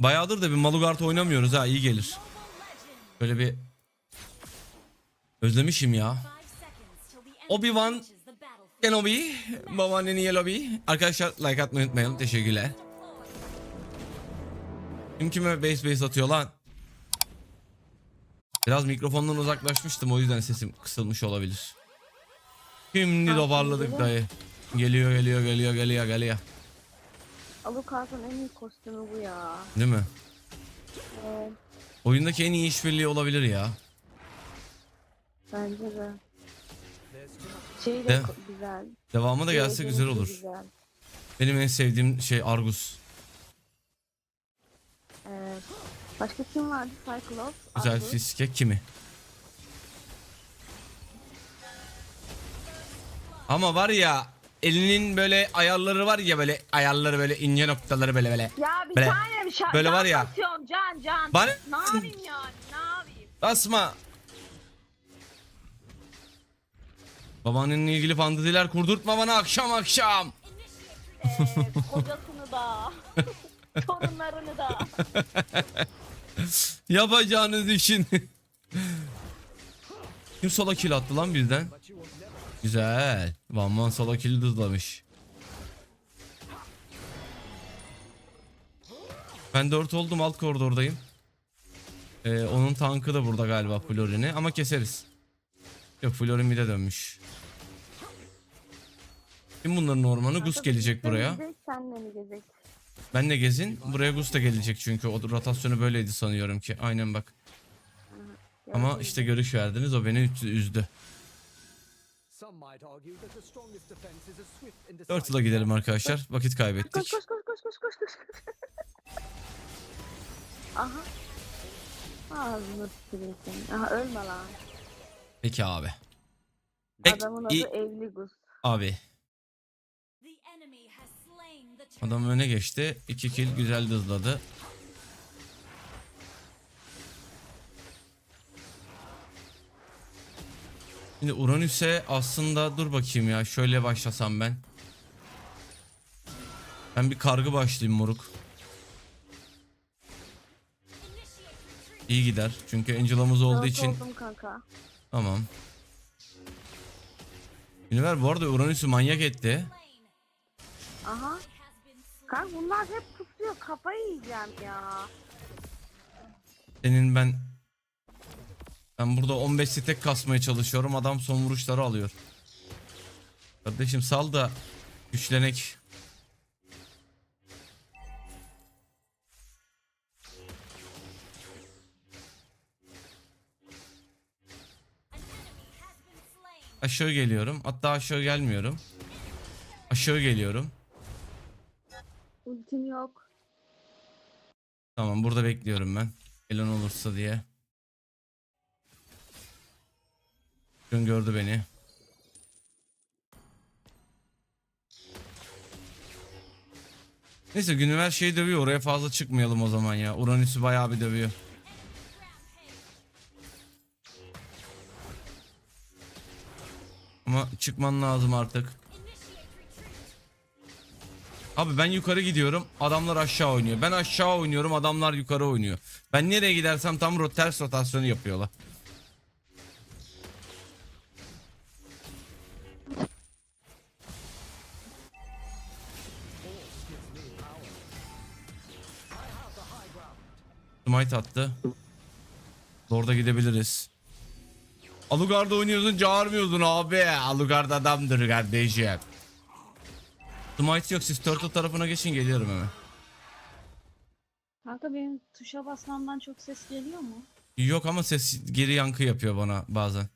Bayağıdır da bir Malugard oynamıyoruz ha iyi gelir. Böyle bir özlemişim ya. Obi-Wan Kenobi, babaannenin Yellowby. Arkadaşlar like atmayı unutmayalım. Teşekkürler. Kim kime base base atıyor lan? Biraz mikrofondan uzaklaşmıştım o yüzden sesim kısılmış olabilir. Şimdi toparladık dayı. Geliyor geliyor geliyor geliyor geliyor. Alucard'ın en iyi kostümü bu ya. Değil mi? Evet, Oyundaki en iyi işbirliği olabilir ya. bence de. Şey de De- güzel. Devamı da gelse Eğlenceli, güzel olur. Güzel. Benim en sevdiğim şey Argus. Evet. Başka kim vardı? Cyclops. Güzel Argus. fiske kimi? Ama var ya elinin böyle ayarları var ya böyle ayarları böyle ince noktaları böyle böyle. Ya bir Böyle- tane bir şarkı böyle var ya. basıyorum can can. Bana- Ne yapayım yani ne yapayım? Basma. Babaannenle ilgili fanteziler kurdurtma bana akşam akşam. Evet, kocasını da. Torunlarını da. Yapacağınız işin. Kim sola kill attı lan birden? Güzel. Van Van sola kill hızlamış. Ben 4 oldum alt koridordayım. Ee, onun tankı da burada galiba Florin'i ama keseriz. Yok Florin bir de dönmüş. Kim bunların ormanı? Gus gelecek buraya. Ben de gezin. Buraya Gus da gelecek çünkü o rotasyonu böyleydi sanıyorum ki. Aynen bak. Ama işte görüş verdiniz o beni üz- üzdü. Turtle'a gidelim arkadaşlar. Vakit kaybettik. koş koş koş koş koş koş. Aha. Ağzını tüküreyim senin. Aha ölme lan. Peki abi. Peki Adamın adı iyi Evli Gus. abi. Adam öne geçti. 2 kill güzel hızladı. Şimdi Uranüs'e aslında dur bakayım ya şöyle başlasam ben. Ben bir kargı başlayayım moruk. İyi gider. Çünkü Angela'mız olduğu Dört için oldum kanka. tamam. Univer bu arada Uranüs'ü manyak etti. Aha. Kanka bunlar hep tutuyor. Kafayı yiyeceğim ya. Senin ben ben burada 15 stek kasmaya çalışıyorum. Adam son vuruşları alıyor. Kardeşim sal da güçlenek. Aşağı geliyorum. Hatta aşağı gelmiyorum. Aşağı geliyorum. Ultim yok. Tamam burada bekliyorum ben. Elon olursa diye. Gün gördü beni. Neyse Günüver şey dövüyor oraya fazla çıkmayalım o zaman ya. Uranüs'ü bayağı bir dövüyor. Ama çıkman lazım artık. Abi ben yukarı gidiyorum adamlar aşağı oynuyor. Ben aşağı oynuyorum adamlar yukarı oynuyor. Ben nereye gidersem tam rot ters rotasyonu yapıyorlar. Smite attı. Orada gidebiliriz. Alucard'da oynuyorsun çağırmıyorsun abi. Alucard adamdır kardeşim. Smite yok siz Turtle tarafına geçin geliyorum hemen. Kanka benim tuşa basmamdan çok ses geliyor mu? Yok ama ses geri yankı yapıyor bana bazen.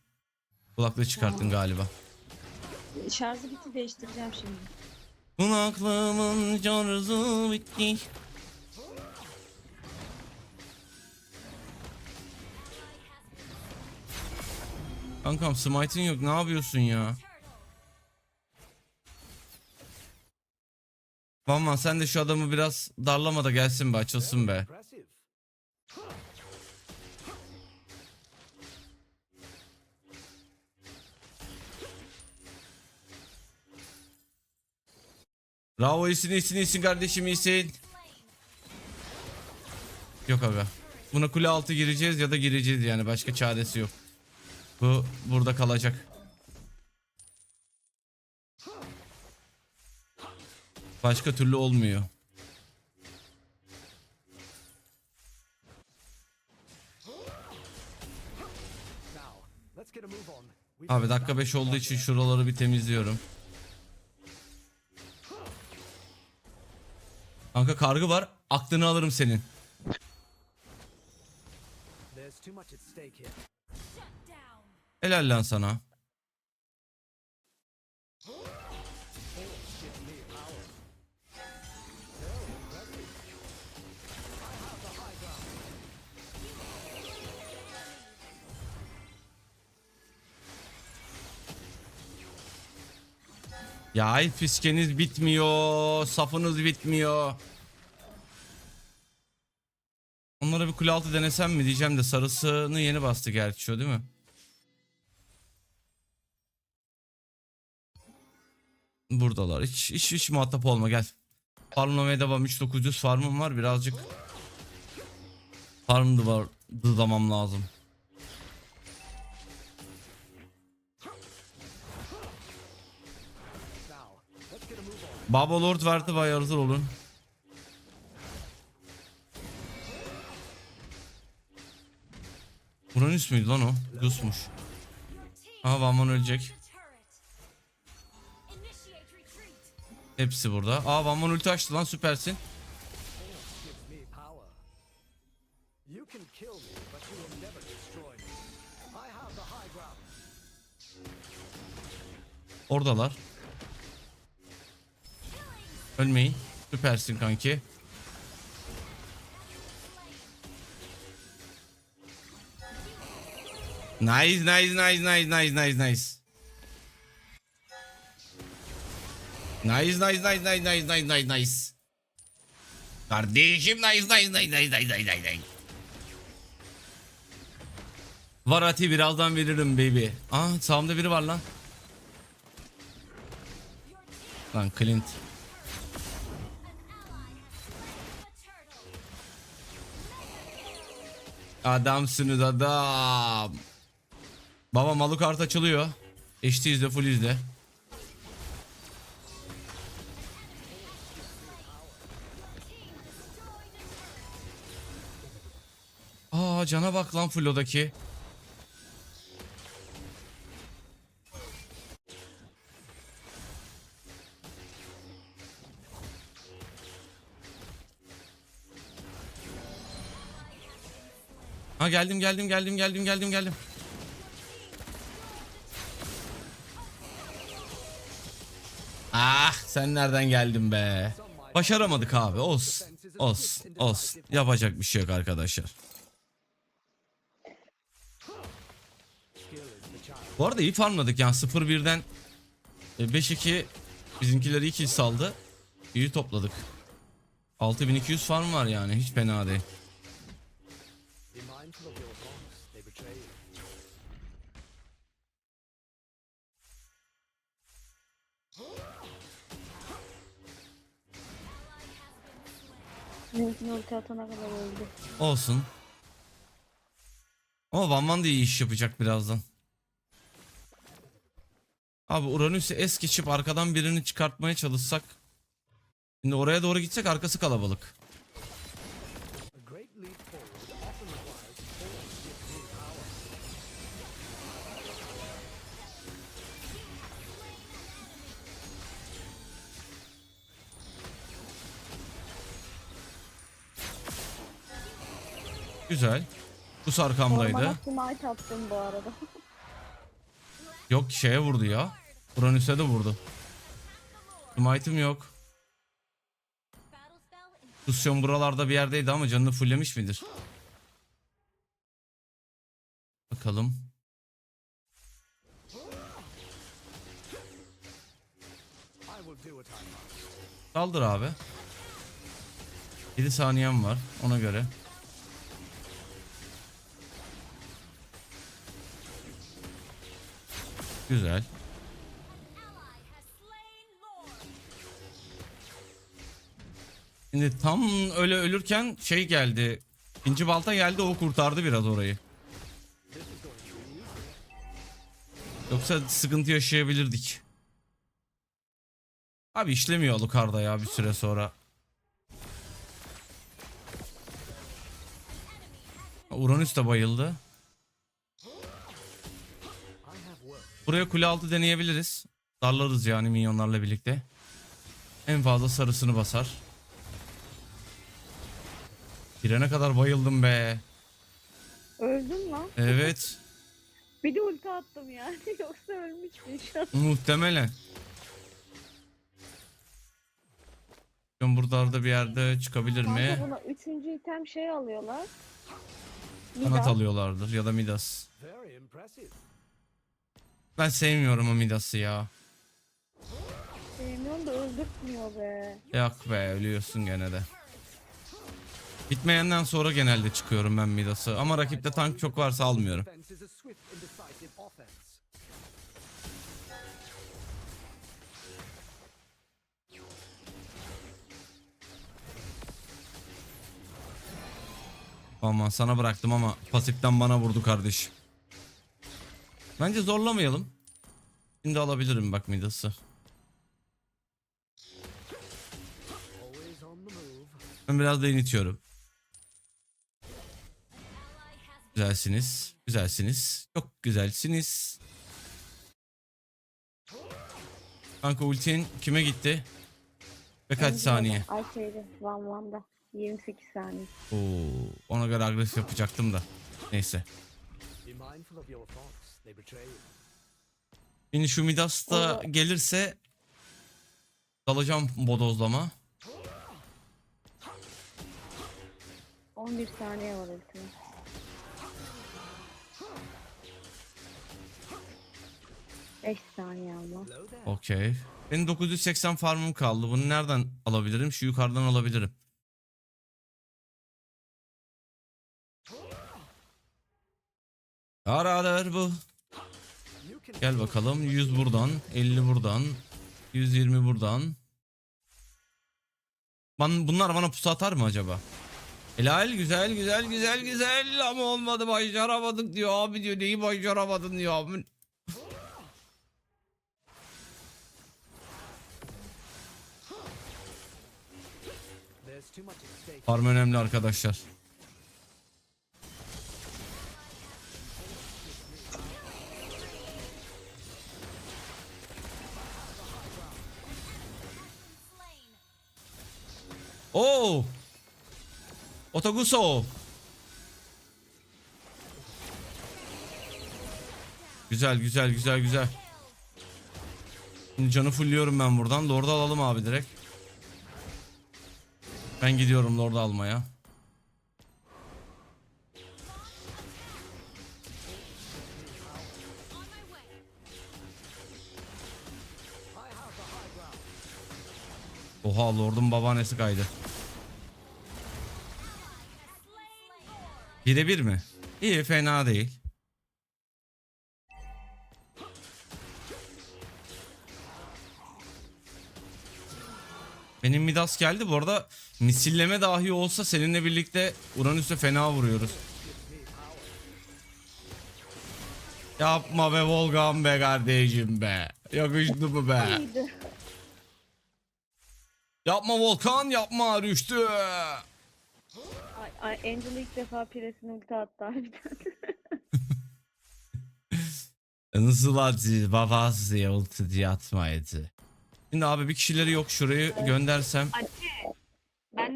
Kulaklığı çıkarttın galiba. Şarjı bitti değiştireceğim şimdi. Kulaklığımın şarjı bitti. Kankam smite'in yok ne yapıyorsun ya? Vaman sen de şu adamı biraz darlama da gelsin be açılsın be. Bravo iyisin iyisin iyisin kardeşim iyisin. Yok aga. Buna kule altı gireceğiz ya da gireceğiz yani başka çaresi yok. Bu burada kalacak. Başka türlü olmuyor. Abi dakika 5 olduğu için şuraları bir temizliyorum. Kanka kargı var. Aklını alırım senin. Helal lan sana. Ya ay fiskeniz bitmiyor, safınız bitmiyor. Onlara bir kule altı denesem mi diyeceğim de sarısını yeni bastı gerçi o değil mi? Buradalar. Hiç, hiç, hiç muhatap olma gel. Farmlamaya devam. 3900 farmım var. Birazcık farm var dızlamam lazım. Baba Lord verdi vay hazır olun. Uranüs müydü lan o? Gusmuş. Aha Vanman ölecek. Hepsi burada. Aa Van Van ulti açtı lan süpersin. Oradalar. Ölmeyin. Süpersin kanki. Nice nice nice nice nice nice nice. Nice nice nice nice nice nice nice nice. Kardeşim nice nice nice nice nice nice nice. Var Ati birazdan veririm baby. Aa sağımda biri var lan. Lan Clint. Adamsınız adam. Baba Malucard açılıyor. HD izle full izle. Cana bak lan Flo'daki. Ha geldim geldim geldim geldim geldim geldim. Ah sen nereden geldin be? Başaramadık abi. Olsun. Olsun. Olsun. Yapacak bir şey yok arkadaşlar. Bu arada iyi farmladık yani 0-1'den 5-2 bizimkileri 2 saldı. İyi topladık. 6200 farm var yani hiç fena değil. Bizimkini ulti atana kadar öldü. Olsun. Ama Van Van da iyi iş yapacak birazdan. Abi Uranüs'ü es geçip arkadan birini çıkartmaya çalışsak. Şimdi oraya doğru gitsek arkası kalabalık. Güzel. Bu arkamdaydı. Ormana smite attım bu arada. Yok şeye vurdu ya. Uranüs'e de vurdu. Smite'ım yok. Kusyon buralarda bir yerdeydi ama canını fulllemiş midir? Bakalım. Saldır abi. 7 saniyem var ona göre. Güzel. Şimdi tam öyle ölürken şey geldi. İkinci balta geldi o kurtardı biraz orayı. Yoksa sıkıntı yaşayabilirdik. Abi işlemiyor Alucard'a ya bir süre sonra. Uranüs de bayıldı. Buraya kule altı deneyebiliriz. Darlarız yani minyonlarla birlikte. En fazla sarısını basar. Girene kadar bayıldım be. Öldüm lan. Evet. Bir de ulti attım yani. Yoksa ölmüştüm şu an. Muhtemelen. Bakıyorum Buralarda bir yerde çıkabilir mi? Buna üçüncü item şey alıyorlar. Kanat Midas. alıyorlardır ya da Midas. Very impressive. Ben sevmiyorum o Midas'ı ya. Sevmiyorum da öldürtmüyor be. Yok be ölüyorsun gene de. Bitmeyenden sonra genelde çıkıyorum ben Midas'ı. Ama rakipte tank çok varsa almıyorum. Ama sana bıraktım ama pasiften bana vurdu kardeş. Bence zorlamayalım. Şimdi alabilirim bak Midas'ı. Ben biraz da initiyorum. güzelsiniz. Güzelsiniz. Çok güzelsiniz. Kanka ultin kime gitti? Ve kaç saniye? Ay şeyde Van Van'da. 28 saniye. Oo, ona göre agresif yapacaktım da. Neyse. Şimdi şu Midas da gelirse dalacağım bodozlama. 11 saniye var ultimi. 5 saniye ama. Okey. Benim 980 farmım kaldı. Bunu nereden alabilirim? Şu yukarıdan alabilirim. Arar bu. Gel bakalım. 100 buradan. 50 buradan. 120 buradan. Ben, bunlar bana pusu atar mı acaba? Helal güzel güzel güzel güzel ama olmadı başaramadık diyor abi diyor neyi başaramadın diyor abi. Farm önemli arkadaşlar. Oo! Otoguso. Güzel güzel güzel güzel. Şimdi canı fulluyorum ben buradan. Lord'u alalım abi direkt. Ben gidiyorum Lord'u almaya. Oha Lord'un babaannesi kaydı. Birebir mi? İyi fena değil. Benim Midas geldi bu arada misilleme dahi olsa seninle birlikte Uranüs'e fena vuruyoruz. Yapma be Volkan be kardeşim be. Yakıştı mı be? İyiydi. Yapma Volkan yapma Rüştü. Ay, ay Angel ilk defa piresini ulti attı harbiden. Nasıl atı babası ya ulti diye atmaydı. Şimdi abi bir kişileri yok şurayı göndersem. Ati.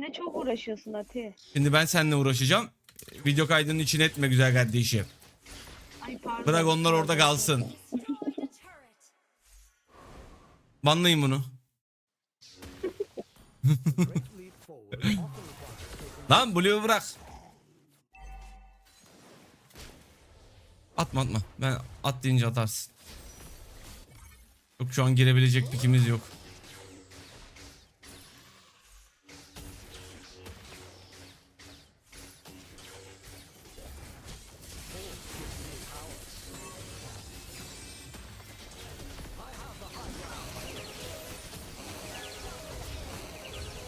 Benle çok uğraşıyorsun Ati. Şimdi ben seninle uğraşacağım. Video kaydının için etme güzel kardeşim. Ay pardon. Bırak onlar orada kalsın. Banlayın bunu. Lan Blue'u bırak. Atma atma. Ben at deyince atarsın. Yok şu an girebilecek pikimiz yok.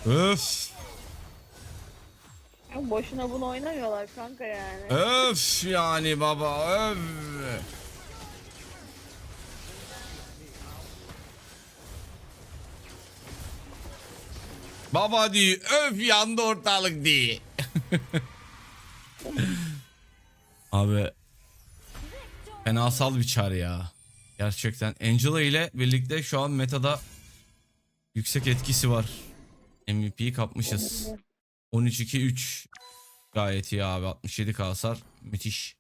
Öf. Ya Boşuna bunu oynamıyorlar kanka yani. Öf yani baba öf. Baba diyor öf yandı ortalık diye. Abi fenasal bir çar ya. Gerçekten Angela ile birlikte şu an metada yüksek etkisi var. MVP'yi kapmışız. 13-2-3 gayet iyi abi 67 hasar müthiş.